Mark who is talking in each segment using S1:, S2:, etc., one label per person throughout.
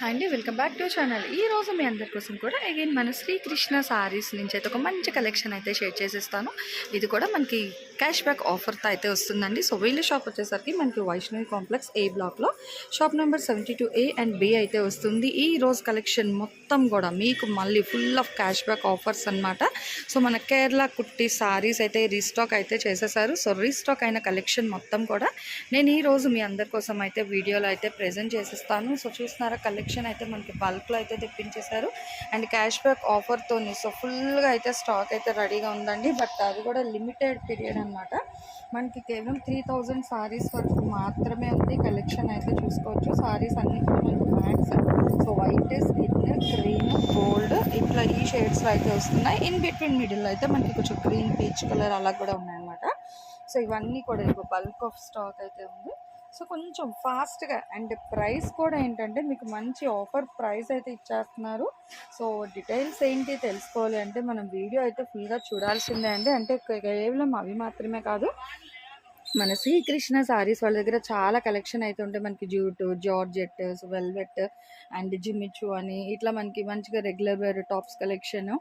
S1: Hi అండి welcome back to channel. ఈ రోజు మీ అందరి కోసం కూడా అగైన్ మన శ్రీకృష్ణ సారీస్ నుంచి అయితే ఒక మంచి కలెక్షన్ అయితే షేర్ చేసేస్తాను. ఇది కూడా మనకి క్యాష్ బ్యాక్ ఆఫర్తో అయితే వస్తుందండి. సో వీళ్ళ షాప్ వచ్చేసరికి మనకి వైష్ణవి కాంప్లెక్స్ ఏ బ్లాక్లో shop number seventy two A and B అయితే వస్తుంది. ఈ రోజు కలెక్షన్ మొత్తం కూడా మీకు మళ్ళీ full of cash back offers అనమాట సో మన కేరళ కుట్టి సారీస్ అయితే రీస్టాక్ అయితే చేసేసారు. సో రీస్టాక్ అయిన కలెక్షన్ మొత్తం కూడా నేను ఈ రోజు మీ అందరి కోసం అయితే వీడియోలో అయితే ప్రజెంట్ చేసేస్తాను. సో చూస్తున్నారా కలెక్షన్ కలెక్షన్ అయితే మనకి బల్క్లో అయితే తెప్పించేశారు. అండ్ క్యాష్ బ్యాక్ ఆఫర్తోని సో ఫుల్గా అయితే స్టాక్ అయితే రెడీగా ఉందండి. బట్ అది కూడా లిమిటెడ్ పీరియడ్ అనమాట మనకి కేవలం త్రీ థౌజండ్ సారీస్ వరకు మాత్రమే ఉంది కలెక్షన్ అయితే చూసుకోవచ్చు. సారీస్ అన్ని కూడా మనకి max so white skin green gold ఇట్లా ఈ షేడ్స్లో అయితే వస్తున్నాయి. ఇన్ బిట్వీన్ మిడిల్లో అయితే మనకి కొంచెం గ్రీన్ పీచ్ కలర్ అలా కూడా ఉన్నాయన్నమాట. సో ఇవన్నీ కూడా ఇప్పుడు బల్క్ ఆఫ్ స్టాక్ అయితే ఉంది. సో కొంచెం ఫాస్ట్గా అండ్ ప్రైస్ కూడా ఏంటంటే మీకు మంచి ఆఫర్ ప్రైస్ అయితే ఇచ్చేస్తున్నారు. సో డీటెయిల్స్ ఏంటి తెలుసుకోవాలి అంటే మనం వీడియో అయితే ఫుల్గా చూడాల్సిందే అండి. అంటే కేవలం అవి మాత్రమే కాదు మన శ్రీకృష్ణ సారీస్ వాళ్ళ దగ్గర చాలా కలెక్షన్ అయితే ఉంటాయి. మనకి jute georgette velvet and Jimmy Choo అని ఇట్లా మనకి మంచిగా రెగ్యులర్ వేర్ టాప్స్ కలెక్షన్.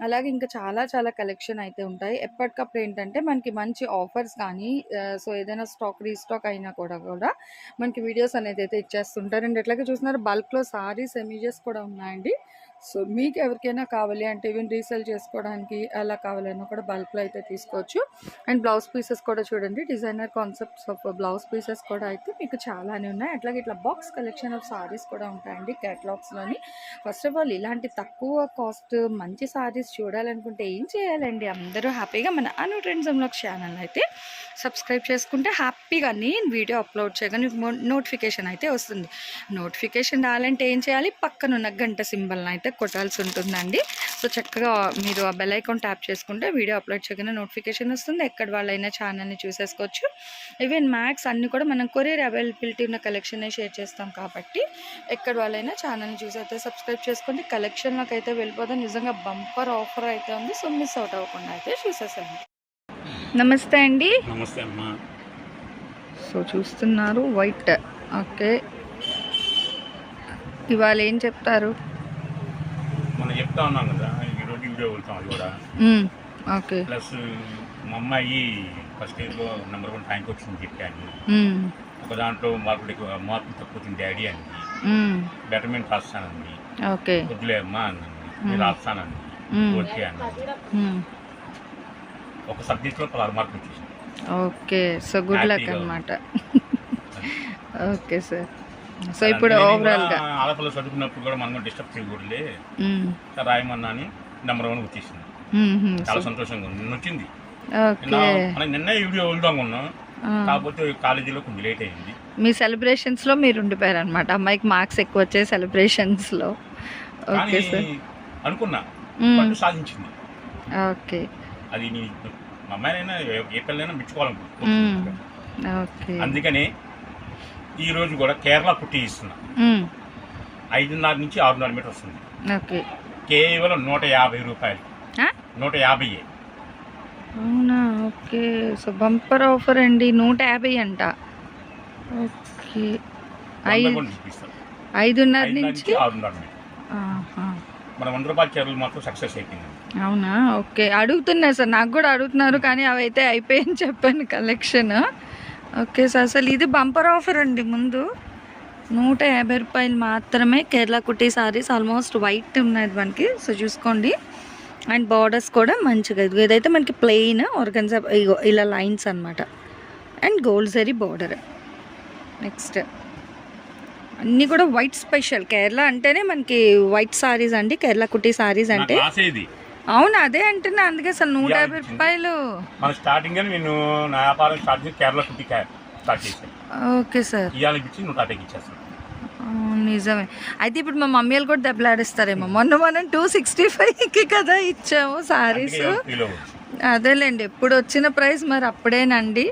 S1: అలాగే ఇంకా చాలా చాలా కలెక్షన్ అయితే ఉంటాయి. ఎప్పటికప్పుడు ఏంటంటే మనకి మంచి ఆఫర్స్ కానీ సో ఏదైనా స్టాక్ రీస్టాక్ అయినా కూడా కూడా మనకి వీడియోస్ అనేది అయితే ఇచ్చేస్తుంటారు. అండ్ ఎట్లాగే చూస్తున్నారు బల్క్లో సారీస్ ఎమేజెస్ కూడా ఉన్నాయండి. సో మీకు ఎవరికైనా కావాలి అంటే ఈవెన్ రీసేల్ చేసుకోవడానికి అలా కావాలన్నా కూడా బల్క్లో అయితే తీసుకోవచ్చు. అండ్ బ్లౌజ్ పీసెస్ కూడా చూడండి designer concepts of blouse pieces కూడా అయితే మీకు చాలానే ఉన్నాయి. అట్లాగే ఇట్లా బాక్స్ కలెక్షన్ ఆఫ్ సారీస్ కూడా ఉంటాయండి క్యాటలాగ్స్లోని ఫస్ట్ ఆఫ్ ఆల్ ఇలాంటి తక్కువ కాస్ట్ మంచి సారీస్ చూడాలనుకుంటే ఏం చేయాలండి? అందరూ హ్యాపీగా మన అను ట్రెండ్స్ ఛానల్ అయితే సబ్స్క్రైబ్ చేసుకుంటే హ్యాపీగా నేను వీడియో అప్లోడ్ చేయగానే నోటిఫికేషన్ అయితే వస్తుంది. నోటిఫికేషన్ రావాలంటే ఏం చేయాలి? పక్కనున్న గంట సింబల్ని అయితే కొట్టాల్సి ఉంటుందండి సో చక్కగా మీరు ఆ బెల్ ఐకాన్ ట్యాప్ చేసుకుంటే వీడియో అప్లోడ్ చేయగానే నోటిఫికేషన్ వస్తుంది. ఎక్కడ వాళ్ళైనా ఛానల్ని చూసేసుకోవచ్చు. ఈవెన్ మ్యాక్స్ అన్ని కూడా మనం కొరియర్ అవైలబిలిటీ ఉన్న కలెక్షన్ షేర్ చేస్తాం కాబట్టి ఎక్కడ వాళ్ళైనా ఛానల్ని చూసి అయితే సబ్స్క్రైబ్ చేసుకోండి కలెక్షన్లోకి అయితే వెళ్ళిపోదాం నిజంగా బంపర్ ఆఫర్ అయితే ఉంది. సో మిస్ అవుట్ అవ్వకుండా అయితే చూసేసాను నమస్తే అండి.
S2: నమస్తే అమ్మా.
S1: సో చూస్తున్నారు. వైట్ ఓకే ఇవాళ ఏం చెప్తారు?
S2: చెప్తా ఉన్నాం కదా ఈరోజు వీడియో వెళ్తాం అది కూడా.
S1: ఓకే.
S2: ప్లస్ మా అమ్మాయి ఫస్ట్ ఇయర్లో నెంబర్ వన్ ర్యాంక్ వచ్చింది చెప్పాను. ఒక దాంట్లో మార్కులు ఎక్కువ మార్కులు తక్కువ వచ్చింది డాడీ
S1: మ్మ్.
S2: బెటర్మెంట్ రాస్తానండి
S1: ఓకే.
S2: వద్దులే అమ్మా అన్నది. నేను రాస్తానండి. ఓకే అన్నది
S1: మ్మ్.
S2: ఒక సబ్జెక్ట్లో పదహారు మార్కులు వచ్చేసింది
S1: ఓకే. సో గుడ్ లక్ అనమాట ఓకే సార్. సో ఇప్పుడు ఓవరాల్గా
S2: ఆడపిల్ల చదువుకున్నప్పుడు కూడా మనం డిస్టర్బ్. సరే రాయమన్నా అని నెంబర్ వన్ వచ్చేసింది.
S1: మ్మ్.
S2: చాలా సంతోషంగా ఉంది. వచ్చింది.
S1: ఓకే.
S2: నిన్న వీడియో వెళ్దాం ఉన్నాం. కాకపోతే కాలేజీలో కొంచెం లేట్ అయింది.
S1: మీ సెలబ్రేషన్స్లో మీరు ఉండిపోయారు అనమాట అమ్మాయికి మార్క్స్ ఎక్కువ వచ్చాయి సెలబ్రేషన్స్లో. ఓకే
S2: కానీ
S1: సార్.
S2: అనుకున్నా. సాధించింది.
S1: ఓకే.
S2: అది నీ మా అమ్మాయినైనా ఏ- పిల్లైనా
S1: ఓకే.
S2: అందుకనే ఈ రోజు కూడా కేరళ కుట్టి ఇస్తున్నా. ఐదున్నర నుంచి ఆరున్నర మీటర్ వస్తుంది. కేవలం నూట యాభై రూపాయలు? నూట యాభై
S1: అవునా? ఓకే. సో బంపర్ ఆఫర్ అండి నూట యాభై అంట. ఓకే. ఐదున్నర నుంచి.
S2: మన వంద రూపాయల చీరలు మాత్రం సక్సెస్ అయిపోయింది.
S1: అవునా? ఓకే. అడుగుతున్నారు సార్ నాకు కూడా అడుగుతున్నారు కానీ అవి అయితే అయిపోయాయని చెప్పాను కలెక్షన్. Okay sir. అసలు ఇది బంపర్ ఆఫర్ అండి ముందు. నూట యాభై రూపాయలు మాత్రమే కేరళ కుట్టి సారీస్ ఆల్మోస్ట్ వైట్ ఉన్నది మనకి. సో చూసుకోండి. అండ్ బార్డర్స్ కూడా మంచిగా ఇదైతే మనకి ప్లెయిన్ ఆర్గన్జా ఇలా లైన్స్ అన్నమాట. And gold zari border. Next. అన్నీ కూడా వైట్ స్పెషల్. కేరళ అంటేనే మనకి వైట్ సారీస్ అండి కేరళ కుట్టి సారీస్ అంటే. అవును అదే అంటున్నా. అందుకే అసలు నూట యాభై. రూపాయలు.
S2: మన స్టార్టింగ్ నేను నా వ్యాపారం స్టార్ట్ చేసి కేరళ కుట్టి స్టార్ట్ చేశాను.
S1: Okay sir.
S2: ఇవాళ ఇచ్చి నూట యాభైకి ఇచ్చేస్తాను.
S1: నిజమే. అయితే ఇప్పుడు మా మమ్మీలు కూడా దెబ్బలాడిస్తారేమో మొన్న మనం టూ సిక్స్టీ ఫైవ్కి కదా ఇచ్చాము సారీస్ అదేలేండి ఎప్పుడు వచ్చిన ప్రైస్ మరి అప్పుడేనండి.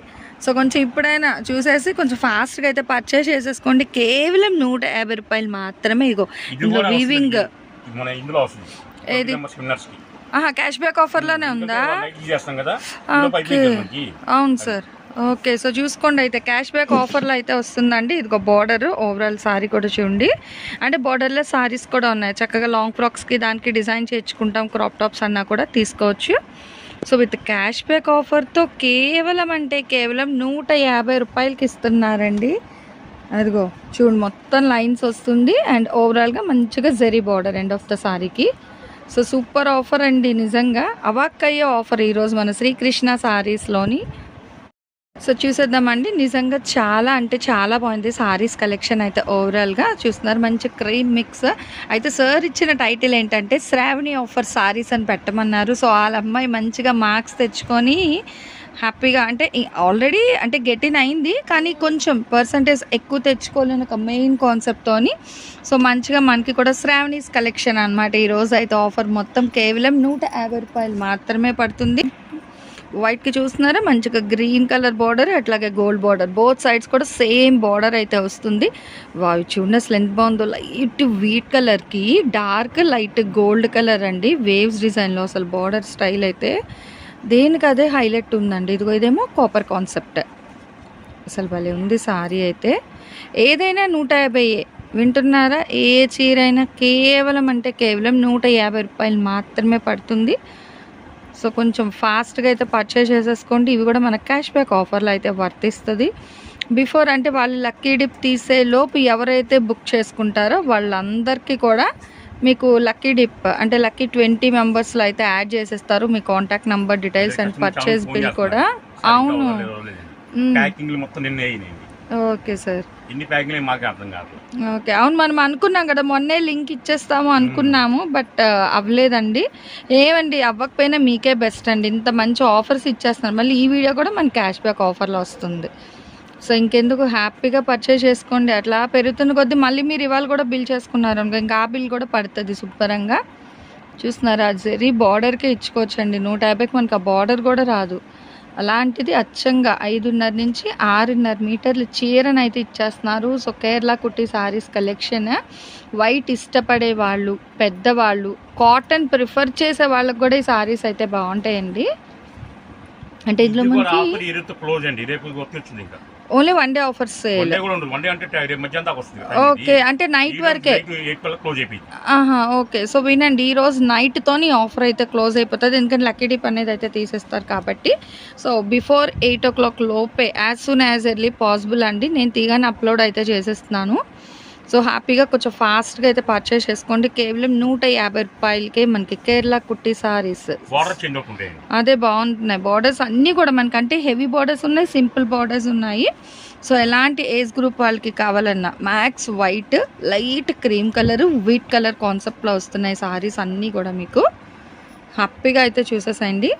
S1: సో కొంచెం ఇప్పుడైనా చూసేసి కొంచెం ఫాస్ట్గా అయితే పర్చేస్ చేసేసుకోండి. కేవలం నూట యాభై రూపాయలు మాత్రమే ఇగో. వీవింగ్ ఏది? ఆహా క్యాష్ బ్యాక్ ఆఫర్లోనే ఉందా. అవును సార్. ఓకే సో చూసుకోండి అయితే. క్యాష్ బ్యాక్ ఆఫర్లో అయితే వస్తుందండి. ఇదిగో బార్డర్ ఓవరాల్ సారీ కూడా చూడండి. అంటే బార్డర్లో సారీస్ కూడా ఉన్నాయి. చక్కగా లాంగ్ ఫ్రాక్స్కి దానికి డిజైన్ చేయించుకుంటాం. క్రాప్ టాప్స్ అన్నా కూడా తీసుకోవచ్చు. సో విత్ క్యాష్ బ్యాక్ ఆఫర్తో కేవలం అంటే కేవలం నూట యాభై రూపాయలకి ఇస్తున్నారండి. అదిగో చూడు మొత్తం లైన్స్ వస్తుంది. అండ్ ఓవరాల్గా మంచిగా zari border end of the సారీకి సో సూపర్ ఆఫర్ అండి నిజంగా. అవాక్కయ్యే ఆఫర్ ఈరోజు మన శ్రీకృష్ణ సారీస్లోని. సో చూసేద్దామండి నిజంగా చాలా అంటే చాలా బాగుంది సారీస్ కలెక్షన్ అయితే ఓవరాల్గా చూస్తున్నారు మంచి క్రీమ్ మిక్స్. అయితే సార్ ఇచ్చిన టైటిల్ ఏంటంటే శ్రావణి ఆఫర్ సారీస్ అని పెట్టమన్నారు. సో వాళ్ళ అమ్మాయి మంచిగా మార్క్స్ తెచ్చుకొని హ్యాపీగా అంటే ఆల్రెడీ అంటే గెట్ ఇన్ అయింది కానీ కొంచెం పర్సంటేజ్ ఎక్కువ తెచ్చుకోలేని ఒక మెయిన్ కాన్సెప్ట్తో సో మంచిగా మనకి కూడా శ్రావణీస్ కలెక్షన్ అనమాట ఈరోజు అయితే ఆఫర్ మొత్తం కేవలం నూట యాభై రూపాయలు మాత్రమే పడుతుంది. వైట్కి చూస్తున్నారా? మంచిగా గ్రీన్ కలర్ బార్డర్ అట్లాగే గోల్డ్ బార్డర్ బోత్ సైడ్స్ కూడా సేమ్ బార్డర్ అయితే వస్తుంది. వావ్ చూడండి అసలు ఎంత బాగుందో. లైట్ వీట్ కలర్కి డార్క్ లైట్ గోల్డ్ కలర్ అండి. వేవ్స్ డిజైన్లో అసలు బార్డర్ స్టైల్ అయితే దేనికి అదే హైలైట్ ఉందండి? ఇదిగో ఇదేమో కాపర్ కాన్సెప్ట్ అసలు భలే ఉంది సారీ అయితే. ఏదైనా నూట యాభై వింటున్నారా? ఏ చీర అయినా కేవలం అంటే కేవలం నూట యాభై రూపాయలు మాత్రమే పడుతుంది. సో కొంచెం ఫాస్ట్గా అయితే పర్చేస్ చేసేసుకోండి. ఇవి కూడా మన క్యాష్ బ్యాక్ ఆఫర్లు అయితే వర్తిస్తుంది. బిఫోర్ అంటే వాళ్ళు లక్కీ డిప్ తీసే లోపు ఎవరైతే బుక్ చేసుకుంటారో వాళ్ళందరికీ కూడా మీకు లక్కీ డిప్ అంటే లక్కీ ట్వంటీ మెంబర్స్లో అయితే యాడ్ చేసేస్తారు. మీ contact number details and purchase bill. కూడా. అవును. Okay sir. ఓకే. అవును మనం అనుకున్నాం కదా మొన్నే లింక్ ఇచ్చేస్తాము అనుకున్నాము బట్ అవ్వలేదండి. ఏమండి అవ్వకపోయినా మీకే బెస్ట్ అండి. ఇంత మంచి ఆఫర్స్ ఇచ్చేస్తున్నారు. మళ్ళీ ఈ వీడియో కూడా మన క్యాష్ బ్యాక్ ఆఫర్లో వస్తుంది. సో ఇంకెందుకు హ్యాపీగా పర్చేస్ చేసుకోండి. అట్లా పెరుగుతున్న కొద్దీ మళ్ళీ మీరు ఇవాళ కూడా బిల్ చేసుకున్నారు అనుకో ఇంకా ఆ బిల్ కూడా పడుతుంది శుభ్రంగా. చూస్తున్నారా జరీ బార్డర్కే ఇచ్చుకోవచ్చండి. నూట యాభైకి మనకు ఆ బార్డర్ కూడా రాదు. అలాంటిది అచ్చంగా ఐదున్నర నుంచి ఆరున్నర మీటర్లు చీరను అయితే ఇచ్చేస్తున్నారు. సో కేరళ కుట్టి సారీస్ కలెక్షన్ వైట్ ఇష్టపడే వాళ్ళు పెద్దవాళ్ళు కాటన్ ప్రిఫర్ చేసే వాళ్ళకి కూడా ఈ సారీస్ అయితే బాగుంటాయండి. అంటే ఇందులో మనకి
S2: క్లోజ్ అండి. రేపు వచ్చింది ఇంకా.
S1: Only one day offer sale
S2: one day కూడా ఉండదు వన్ డే అంటే రేపు మధ్యాహ్నం దాకా వస్తుంది
S1: ఓకే అంటే నైట్ వరకే. ఆహా ఓకే సో వినండి ఈ రోజు నైట్ తోని ఆఫర్ అయితే క్లోజ్ అయిపోతుంది. ఎందుకంటే లక్కీ డిప్ అనేది అయితే తీసేస్తారు కాబట్టి. So before eight o'clock లోపే as soon as early possible అండి. నేను తీగానే అప్లోడ్ అయితే చేసేస్తున్నాను. సో హ్యాపీగా కొంచెం ఫాస్ట్గా అయితే పర్చేస్ చేసుకోండి. కేవలం నూట యాభై రూపాయలకే మనకి కేరళ కుట్టి సారీస్ అదే బాగుంటున్నాయి. బార్డర్స్ అన్నీ కూడా మనకంటే హెవీ బార్డర్స్ ఉన్నాయి సింపుల్ బార్డర్స్ ఉన్నాయి. సో ఎలాంటి ఏజ్ గ్రూప్ వాళ్ళకి కావాలన్నా max white light cream colour wheat colour కాన్సెప్ట్లో వస్తున్నాయి సారీస్ అన్నీ కూడా మీకు. హ్యాపీగా అయితే చూసేసండి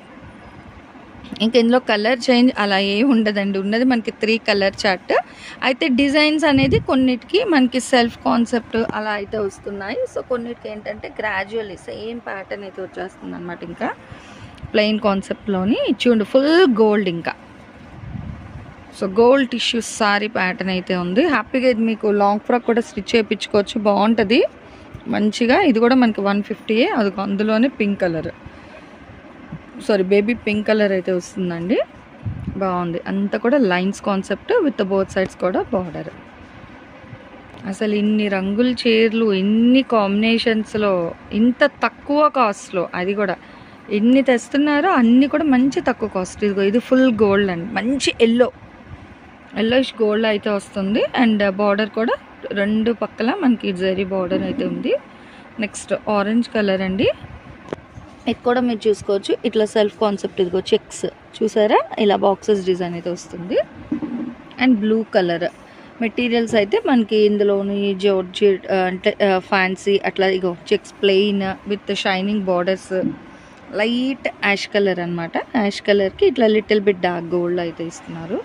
S1: ఇంకా ఇందులో కలర్ చేంజ్ అలా ఏ ఉండదండి. ఉన్నది మనకి త్రీ కలర్ చార్ట్. అయితే డిజైన్స్ అనేది కొన్నిటికి మనకి సెల్ఫ్ కాన్సెప్ట్ అలా అయితే వస్తున్నాయి. సో కొన్నిటికి ఏంటంటే గ్రాడ్యువల్లీ సేమ్ ప్యాటర్న్ అయితే వచ్చేస్తుంది అనమాట ఇంకా. ప్లెయిన్ కాన్సెప్ట్లోని చూడండి ఫుల్ గోల్డ్ ఇంకా. So gold tissue sari pattern అయితే ఉంది. హ్యాపీగా ఇది మీకు లాంగ్ ఫ్రాక్ కూడా స్టిచ్ చేయించుకోవచ్చు. బాగుంటుంది. మంచిగా. ఇది కూడా మనకి వన్ ఫిఫ్టీయే. అది అందులోనే pink colour. Sari baby pink colour అయితే వస్తుందండి. బాగుంది. అంతా కూడా lines concept with both sides కూడా బార్డర్. అసలు ఇన్ని రంగుల చీరలు ఇన్ని కాంబినేషన్స్లో ఇంత తక్కువ కాస్ట్లో అది కూడా. ఎన్ని తెస్తున్నారో అన్నీ కూడా మంచి తక్కువ కాస్ట్ ఇదిగో ఇది ఫుల్ గోల్డ్ అండి. మంచి ఎల్లో ఎల్లోయిష్ గోల్డ్ అయితే వస్తుంది. అండ్ బార్డర్ కూడా రెండు పక్కల మనకి జరీ బార్డర్ అయితే ఉంది. నెక్స్ట్ ఆరెంజ్ కలర్ అండి. ఇది కూడా మీరు చూసుకోవచ్చు. ఇట్లా సెల్ఫ్ కాన్సెప్ట్ ఇదిగో చెక్స్ చూసారా? ఇలా బాక్సెస్ డిజైన్ అయితే వస్తుంది. అండ్ బ్లూ కలర్ మెటీరియల్స్ అయితే మనకి ఇందులోని జోర్జి అంటే ఫ్యాన్సీ అట్లా ఇగో checks plain with shining borders light ash colour అనమాట యాష్ కలర్కి ఇట్లా లిటిల్ బిట్ డార్క్ గోల్డ్ అయితే ఇస్తున్నారు.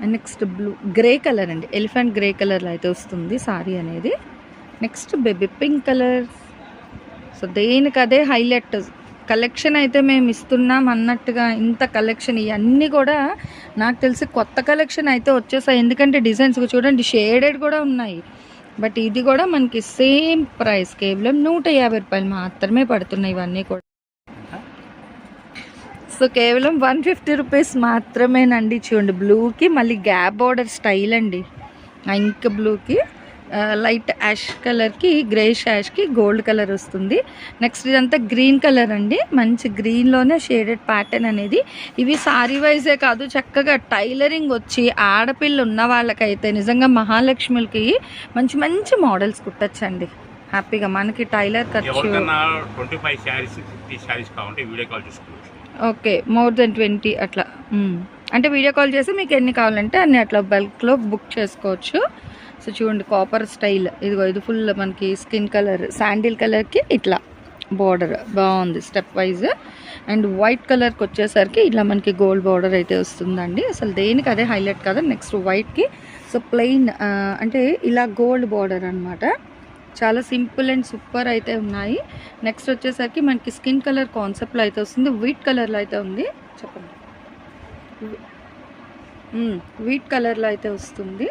S1: And next blue grey colour అండి. ఎలిఫెంట్ గ్రే కలర్లో అయితే వస్తుంది సారీ అనేది. Next baby pink colour so దేనికి అదే హైలైట్. కలెక్షన్ అయితే మేము ఇస్తున్నాం అన్నట్టుగా ఇంత కలెక్షన్ ఇవన్నీ కూడా నాకు తెలిసి కొత్త కలెక్షన్ అయితే వచ్చేసాయి. ఎందుకంటే డిజైన్స్ చూడండి షేడెడ్ కూడా ఉన్నాయి. బట్ ఇది కూడా మనకి సేమ్ ప్రైస్ కేవలం నూట యాభై రూపాయలు మాత్రమే పడుతున్నాయి ఇవన్నీ కూడా. సో కేవలం వన్ ఫిఫ్టీ రూపీస్ మాత్రమేనండి చూడండి బ్లూకి మళ్ళీ గ్యాప్ బార్డర్ స్టైల్ అండి. ఆ బ్లూకి లైట్ యాష్ కలర్కి గ్రేష్ యాష్కి గోల్డ్ కలర్ వస్తుంది. నెక్స్ట్ ఇదంతా గ్రీన్ కలర్ అండి. మంచి గ్రీన్లోనే షేడెడ్ ప్యాటర్న్ అనేది. ఇవి సారీ వైజే కాదు చక్కగా టైలరింగ్ వచ్చి ఆడపిల్ల ఉన్న వాళ్ళకైతే నిజంగా మహాలక్ష్మికి మంచి మంచి మోడల్స్ కుట్టచ్చండి. హ్యాపీగా మనకి టైలర్ ఖర్చు
S2: ఎవరికన్నా twenty five saris fifty saris కావాలంటే వీడియో కాల్ చేసుకోవచ్చు.
S1: ఓకే మోర్ దెన్ ట్వంటీ అట్లా. అంటే వీడియో కాల్ చేసి మీకు ఎన్ని కావాలంటే అన్ని అట్లా బల్క్లో బుక్ చేసుకోవచ్చు. సో చూడండి కాపర్ స్టైల్ ఇదిగో ఇది ఫుల్ మనకి స్కిన్ కలర్ శాండిల్ కలర్కి ఇట్లా బార్డర్ బాగుంది స్టెప్ వైజ్ అండ్ వైట్ కలర్కి వచ్చేసరికి ఇట్లా మనకి గోల్డ్ బార్డర్ అయితే వస్తుందండి. అసలు దేనికి అదే హైలైట్ కదా నెక్స్ట్ వైట్కి సో ప్లెయిన్ అంటే ఇలా గోల్డ్ బార్డర్ అనమాట చాలా సింపుల్ అండ్ సూపర్ అయితే ఉన్నాయి. నెక్స్ట్ వచ్చేసరికి మనకి స్కిన్ కలర్ కాన్సెప్ట్లో అయితే వస్తుంది. వీట్ కలర్లో అయితే ఉంది. చెప్పండి. Hmm, వీట్ కలర్లో అయితే వస్తుంది.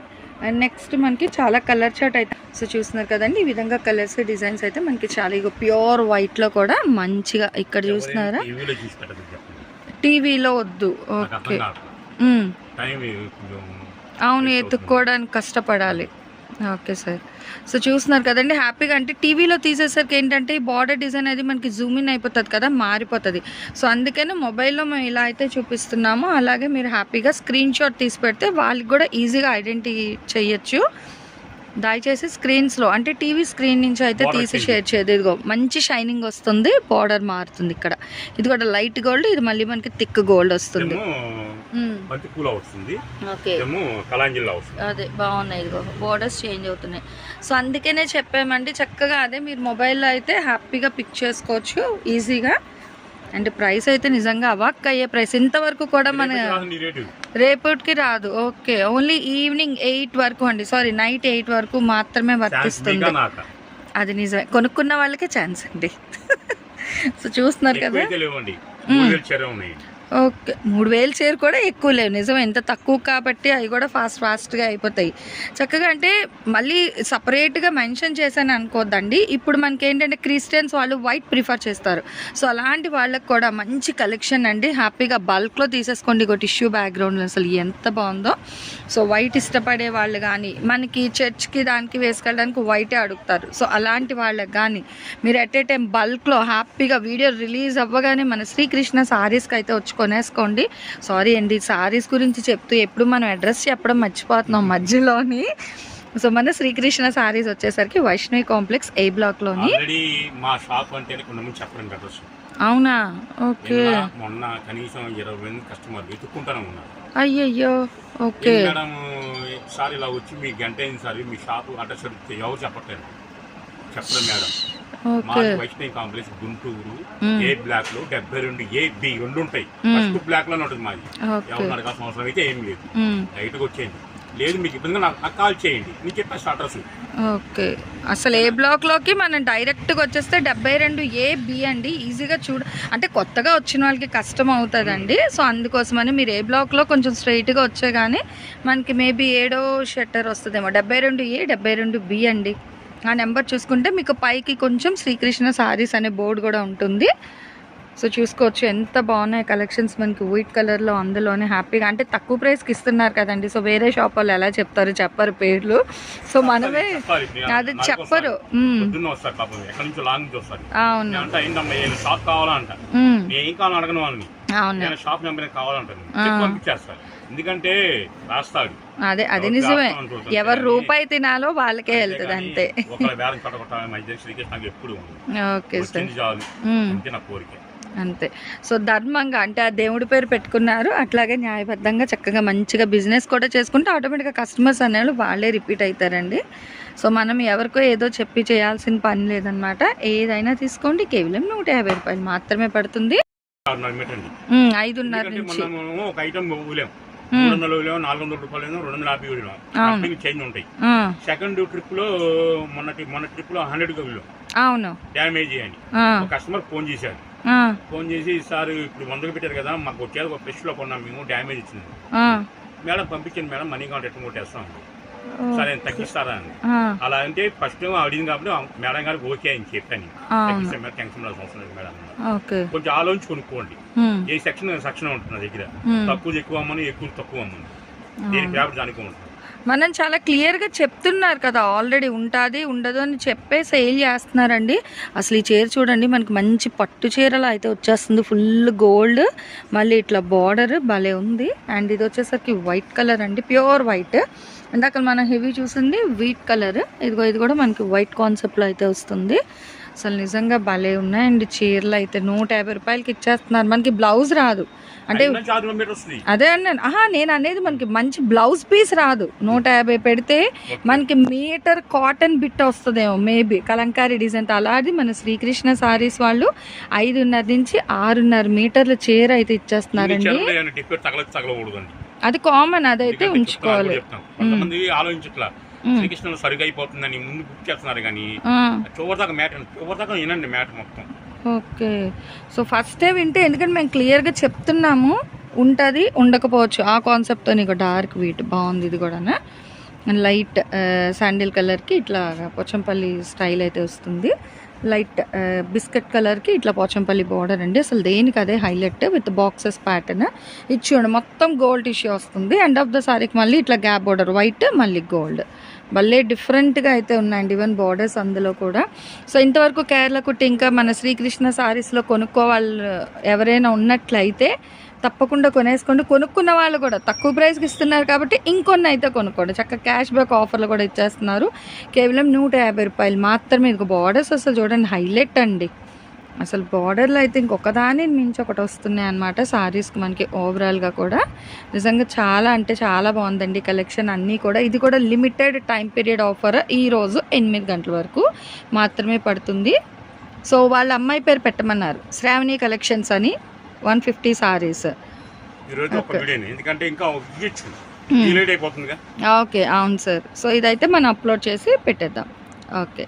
S1: అండ్ నెక్స్ట్ మనకి చాలా కలర్ చార్ట్ అయితే సో చూస్తున్నారు కదండి ఈ విధంగా కలర్స్ డిజైన్స్ అయితే మనకి చాలా ఇగో ప్యూర్ వైట్లో కూడా మంచిగా ఇక్కడ చూస్తున్నారా?
S2: టీవీలో
S1: వద్దు. ఓకే
S2: కొంచెం
S1: అవును ఎత్తుక్కోవడానికి కష్టపడాలి. Okay sir. సో చూస్తున్నారు కదండి హ్యాపీగా అంటే టీవీలో తీసేసరికి ఏంటంటే ఈ బార్డర్ డిజైన్ అనేది మనకి జూమ్ ఇన్ అయిపోతుంది కదా మారిపోతుంది. సో అందుకని మొబైల్లో మేము ఇలా అయితే చూపిస్తున్నామో అలాగే మీరు హ్యాపీగా స్క్రీన్ షాట్ తీసి పెడితే వాళ్ళకి కూడా ఈజీగా ఐడెంటిఫై చేయొచ్చు. దయచేసి స్క్రీన్స్లో అంటే టీవీ స్క్రీన్ నుంచి అయితే తీసి. షేర్ చేయదు ఇదిగో మంచి షైనింగ్ వస్తుంది బార్డర్ మారుతుంది ఇక్కడ. ఇది కూడా లైట్ గోల్డ్ ఇది మళ్ళీ మనకి థిక్ గోల్డ్ వస్తుంది. అదే బాగున్నాయి ఇదిగో బోర్డర్స్ చేంజ్ అవుతున్నాయి. సో అందుకనే చెప్పామండి చక్కగా అదే మీరు మొబైల్లో అయితే హ్యాపీగా పిక్ చేసుకోవచ్చు ఈజీగా అండ్ ప్రైస్ అయితే నిజంగా అవాక్ అయ్యే ప్రైస్ ఇంతవరకు కూడా మన రేపటికి రాదు ఓకే ఓన్లీ ఈవినింగ్ ఎయిట్ వరకు అండి. సారీ నైట్ ఎయిట్ వరకు మాత్రమే వర్తిస్తుంది. అది నిజమే. కొనుక్కున్న వాళ్ళకే ఛాన్స్ అండి. సో చూస్తున్నారు కదా? ఓకే. మూడు వేలు చీర కూడా ఎక్కువ లేవు. నిజం ఎంత తక్కువ కాబట్టి అవి కూడా ఫాస్ట్ ఫాస్ట్గా అయిపోతాయి. చక్కగా అంటే మళ్ళీ సపరేట్గా మెన్షన్ చేశాను అనుకోద్దండి. ఇప్పుడు మనకి ఏంటంటే క్రిస్టియన్స్ వాళ్ళు వైట్ ప్రిఫర్ చేస్తారు. సో అలాంటి వాళ్ళకి కూడా మంచి కలెక్షన్ అండి. హ్యాపీగా బల్క్లో తీసేసుకోండి ఒక టిష్యూ బ్యాక్గ్రౌండ్ అసలు ఎంత బాగుందో. సో వైట్ ఇష్టపడే వాళ్ళు కానీ మనకి చర్చ్కి దానికి వేసుకెళ్ళడానికి వైటే అడుగుతారు. సో అలాంటి వాళ్ళకి కానీ మీరు ఎట్ ఏ టైం బల్క్లో హ్యాపీగా వీడియో రిలీజ్ అవ్వగానే మన శ్రీకృష్ణ సారీస్కి అయితే వచ్చు కొనేసుకోండి. సారీ అండి సారీస్ గురించి చెప్తూ ఎప్పుడు మనం అడ్రస్ చెప్పడం మర్చిపోతున్నాం మధ్యలోని. సో మన శ్రీకృష్ణ సారీస్ వచ్చేసరికి వైష్ణవి కాంప్లెక్స్ ఏ బ్లాక్లోని.
S2: ఆల్రెడీ మా షాప్ అంటే కొంతమంది చెప్పడం కదా
S1: అవునా? ఓకే.
S2: మొన్న కనీసం ఇరవై మంది కస్టమర్ వెతుక్కుంటానే ఉన్నారు.
S1: అయ్యయ్యో. ఓకే.
S2: సార్ ఇలా వచ్చి మీ గంట సార్ మీ షాప్ అడ్రస్ ఎవరు చెప్పట్లేదు? చెప్పలేదు మేడం. వైష్ణవి కాంప్లెక్స్ గుంటూరు
S1: మ్మ్.
S2: ఏ బ్లాక్లో డెబ్బై రెండు ఏ బి రెండు ఉంటాయి.
S1: మ్మ్.
S2: ఫస్ట్ బ్లాక్లోనే ఉంటుంది మాది.
S1: ఓకే
S2: ఎవరు అడగాల్సిన అవసరం అయితే ఏం లేదు. వచ్చేయండి. లేదు మీకు ఇబ్బందిగా నాకు కాల్ చేయండి. నేను చెప్పేసి అడ్రస్
S1: ఓకే అసలు ఏ బ్లాక్లోకి మనం డైరెక్ట్గా వచ్చేస్తే డెబ్బై రెండు ఏ బి అండి ఈజీగా చూడ అంటే కొత్తగా వచ్చిన వాళ్ళకి కష్టం అవుతుందండి. సో అందుకోసమని మీరు ఏ బ్లాక్లో కొంచెం స్ట్రైట్గా వచ్చే కానీ మనకి మేబీ ఏడో షట్టర్ వస్తుందేమో. డెబ్బై రెండు ఏ డెబ్బై రెండు బి అండి ఆ నెంబర్ చూసుకుంటే మీకు పైకి కొంచెం శ్రీకృష్ణ సారీస్ అనే బోర్డు కూడా ఉంటుంది. సో చూసుకోవచ్చు ఎంత బాగున్నాయి కలెక్షన్స్ మనకి వైట్ కలర్లో అందులోనే హ్యాపీగా అంటే తక్కువ ప్రైస్కి ఇస్తున్నారు కదండి. సో వేరే షాప్ వాళ్ళు ఎలా చెప్తారు చెప్పరు పేర్లు. సో మనమే అది చెప్పరు. అవును.
S2: షాప్ నెంబర్ పంపించేస్తారు. ఎందుకంటే రాస్తాడు.
S1: అదే అది
S2: ఎవరు
S1: నిజమే. ఎవరు రూపాయి తినాలో వాళ్ళకే వెళ్తుంది అంతే.
S2: ఎప్పుడు.
S1: Okay sir.
S2: అంతే నా కోరిక.
S1: అంతే. సో ధర్మంగా అంటే ఆ దేవుడి పేరు పెట్టుకున్నారు అట్లాగే న్యాయబద్ధంగా చక్కగా మంచిగా బిజినెస్ కూడా చేసుకుంటే ఆటోమేటిక్గా కస్టమర్స్ అనేవాళ్ళు వాళ్ళే రిపీట్ అవుతారండి సో మనం ఎవరికో ఏదో చెప్పి చేయాల్సిన పని లేదనమాట ఏదైనా తీసుకోండి కేవలం నూట యాభై రూపాయలు మాత్రమే పడుతుంది. ఐదున్నర నుంచి. ఉమ్,
S2: మూడు వందలు ఊలేం నాలుగు వందల రూపాయలు రెండు వందల యాభై
S1: అవును.
S2: కంపెనీ చేంజ్ ఉంటాయి. సెకండ్ ట్రిప్లో మొన్నటి మొన్న ట్రిప్లో హండ్రెడ్ ఊలేం
S1: అవును
S2: డ్యామేజ్ అని కస్టమర్ ఫోన్ చేశాడు. ఫోన్ చేసి సార్ ఇప్పుడు వందకు పెట్టారు కదా మాకు వచ్చేది ఒక ఫ్రెష్లో కొన్నాం మేము డ్యామేజ్ ఇచ్చింది.
S1: ఆ,
S2: మేడం పంపించండి మేడం మనీ రిటర్న్ కొట్టేస్తాం. సరే తగ్గిస్తారా అని అలా అంటే ఫస్ట్ అడిగింది కాబట్టి మేడం గారికి ఓకే అని చెప్పాను. మేడం టెన్షన్ పడాల్సిన అవసరం లేదు మేడం కొంచెం ఆలోచించి కొనుక్కోండి. ఏ సెక్షన్ సెక్షన్ ఉంటుంది నా దగ్గర. తక్కువ ఎక్కువ అమ్మని ఎక్కువ తక్కువ అమ్మని. దేని పేపర్ దానికి ఉంటుంది.
S1: మనం చాలా క్లియర్గా చెప్తున్నారు కదా ఆల్రెడీ ఉంటుంది ఉండదు అని చెప్పే సేల్ చేస్తున్నారండి? అసలు ఈ చీర చూడండి మనకి మంచి పట్టు చీరలా అయితే వచ్చేస్తుంది. ఫుల్ గోల్డ్ మళ్ళీ ఇట్లా బార్డర్ భలే ఉంది. అండ్ ఇది వచ్చేసరికి వైట్ కలర్ అండి ప్యూర్ వైట్ ఇందాక మనం హెవీ చూసింది వీట్ కలర్. ఇదిగో ఇది కూడా మనకి వైట్ కాన్సెప్ట్లో అయితే వస్తుంది. అసలు నిజంగా భలే ఉన్నాయి అండ్ చీరలు అయితే. నూట యాభై రూపాయలకి ఇచ్చేస్తున్నారు. మనకి బ్లౌజ్ రాదు. అంటే అదే అన్నాను. ఆహా నేను అనేది మనకి మంచి బ్లౌజ్ పీస్ రాదు. నూట యాభై పెడితే మనకి మీటర్ కాటన్ బిట్ వస్తుందేమో మేబీ కలంకారీ డిజైన్ అలాది మన శ్రీకృష్ణ సారీస్ వాళ్ళు ఐదున్నర నుంచి ఆరున్నర మీటర్ల చీర అయితే ఇచ్చేస్తున్నారండి. అది కామన్ అదైతే ఉంచుకోవాలి.
S2: కొంతమంది ఆలోచించట్లా.
S1: ఉమ్.
S2: శ్రీకృష్ణుడు సరిగా అయిపోతుందని ముందు బుక్ చేస్తున్నారు కానీ
S1: ఆ,
S2: చివరి దాకా మ్యాటర్ చివరి దాకా వినండి మ్యాటర్ మొత్తం.
S1: ఓకే. సో ఫస్టే వింటే ఎందుకంటే మేము క్లియర్గా చెప్తున్నాము ఉంటుంది ఉండకపోవచ్చు. ఆ కాన్సెప్ట్తో నీకు డార్క్ వీట్ బాగుంది ఇది కూడా లైట్ శాండిల్ కలర్కి ఇట్లా పోచంపల్లి స్టైల్ అయితే వస్తుంది. లైట్ బిస్కెట్ కలర్కి ఇట్లా పోచంపల్లి బార్డర్ అండి. అసలు దేనికి అదే హైలైట్ విత్ బాక్సెస్ ప్యాటర్న్ ఇది చూడండి మొత్తం గోల్డ్ ఇష్యూ వస్తుంది. ఎండ్ ఆఫ్ ద సారీకి మళ్ళీ ఇట్లా గ్యాప్ బార్డర్ వైట్ మళ్ళీ గోల్డ్ భలే డిఫరెంట్గా అయితే ఉన్నాయండి ఈవెన్ బార్డర్స్ అందులో కూడా. సో ఇంతవరకు కేరళ కుట్టి ఇంకా మన శ్రీకృష్ణ సారీస్లో కొనుక్కోవాళ్ళు ఎవరైనా ఉన్నట్లయితే తప్పకుండా కొనేసుకోండి. కొనుక్కున్న వాళ్ళు కూడా తక్కువ ప్రైస్కి ఇస్తున్నారు కాబట్టి ఇంకొన్ని అయితే కొనుక్కోండి. చక్కగా క్యాష్ బ్యాక్ ఆఫర్లు కూడా ఇచ్చేస్తున్నారు. కేవలం నూట యాభై రూపాయలు మాత్రమే. ఇంకో బార్డర్స్ అసలు చూడండి హైలైట్ అండి. అసలు బార్డర్లో అయితే ఇంకొకదాని మించి ఒకటి వస్తున్నాయి అనమాట శారీస్కి మనకి ఓవరాల్గా కూడా. నిజంగా చాలా అంటే చాలా బాగుందండి కలెక్షన్ అన్నీ కూడా. ఇది కూడా లిమిటెడ్ టైం పీరియడ్ ఆఫర్ ఈరోజు ఎనిమిది గంటల వరకు మాత్రమే పడుతుంది. సో వాళ్ళ అమ్మాయి పేరు పెట్టమన్నారు. శ్రావణి కలెక్షన్స్ అని. One fifty saris.
S2: ఎందుకంటే ఇంకా
S1: Hmm. ఓకే అవును సార్. సో ఇదైతే మనం అప్లోడ్ చేసి పెట్టేద్దాం. ఓకే.